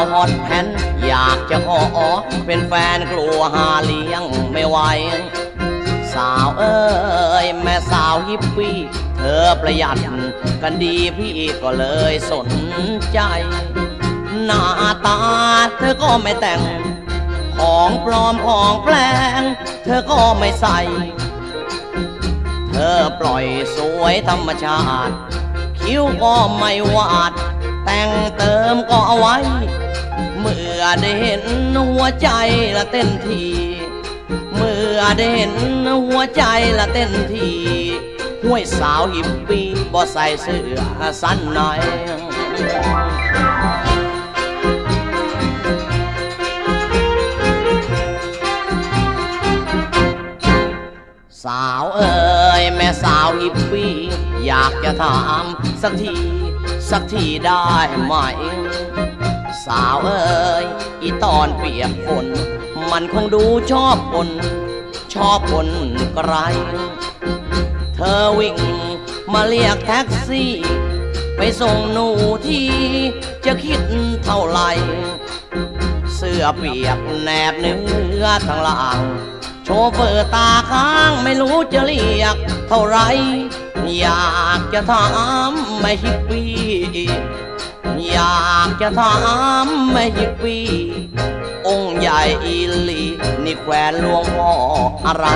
าวฮอตแพนอยากจะขอเป็นแฟนกลัวหาเลี้ยงไม่ไหวสาวเอ้ยแม่สาวฮิปปี้เธอประหยัดกันดีพี่ก็เลยสนใจ หน้าตาเธอก็ไม่แต่ง ของปลอมของแปลง เธอก็ไม่ใส่ เธอปล่อยสวยธรรมชาติ คิ้วก็ไม่วาด แต่งเติ ได้เห็นหัวใจละเต้นทีเมื่อได้เห็นหัวใจละเต้นทีห้วยสาวหิปปี้บ่ใส่เสื้อสั้นหน่อยสาวเอ๋ยแม่สาวฮิปปี้อยากจะถามสักที สักทีได้ไหม สาวเอ๋ยอีตอนเปียกฝนมันคงดูชอบคนชอบคนไกลเธอวิ่งมาเรียกแท็กซี่ ไปส่งหนูที่จะคิดเท่าไหร่เสื้อเปียกแนบเนื้อทั้งหลังโชเฟอร์ตาค้างไม่รู้จะเรียกเท่าไหรอยากจะถามไม่ฮิปปี้ อยากจะถามไม่ฮิปปี้องค์ใหญ่อีหลี นี่แควนหลวงพ่ออะไร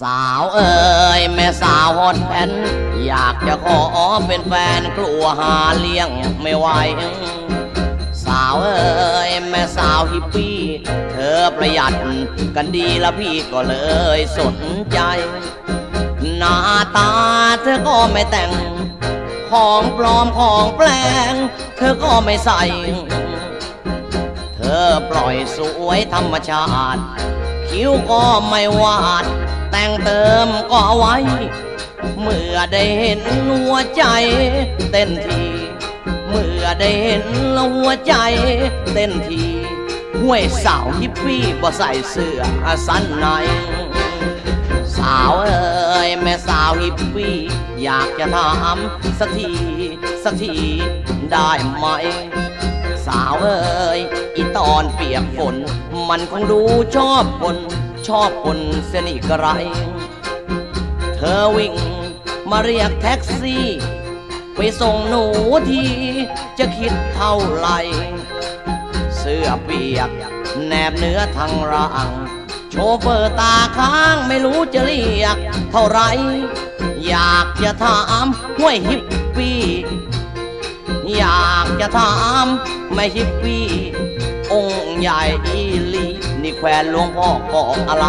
สาวเอ๋ยแม่สาวฮอตแพนอยากจะขอเป็นแฟนกลัวหาเลี้ยงไม่ไหว สาวเอ๋ย แม่สาวฮิปปี้ เธอประหยัดกันดีแล้วพี่ก็เลยสนใจ หน้าตาเธอก็ไม่แต่ง ของปลอมของแปลง เธอก็ไม่ใส่ เธอปล่อยสวยธรรมชาติ คิ้วก็ไม่วาด แต่งเติมก็ไว้ เมื่อได้เห็นหัวใจเต้นที เมื่อได้เห็นหัวใจเต้นทีห้วยสาวฮิปปี้บ่ใส่เสื้อสั้นในสาวเอ้ยแม่สาวฮิปปี้อยากจะถามสักทีสักทีได้ไหม สาวเอ้ยอีตอนเปียกฝน มันคงดูชอบคนชอบคนเสนิกไร เธอวิ่งมาเรียกแท็กซี่ ไปส่งหนูทีจะคิดเท่าไหร่ เสื้อเปียก แนบเนื้อทางร่าง โชเฟอร์ตาค้างไม่รู้จะเรียก เท่าไร อยากจะถามห้วยฮิปปี้ อยากจะถามไม่ฮิปปี้ องค์ใหญ่อีลี นี่แควนหลวงพ่อบอกอะไร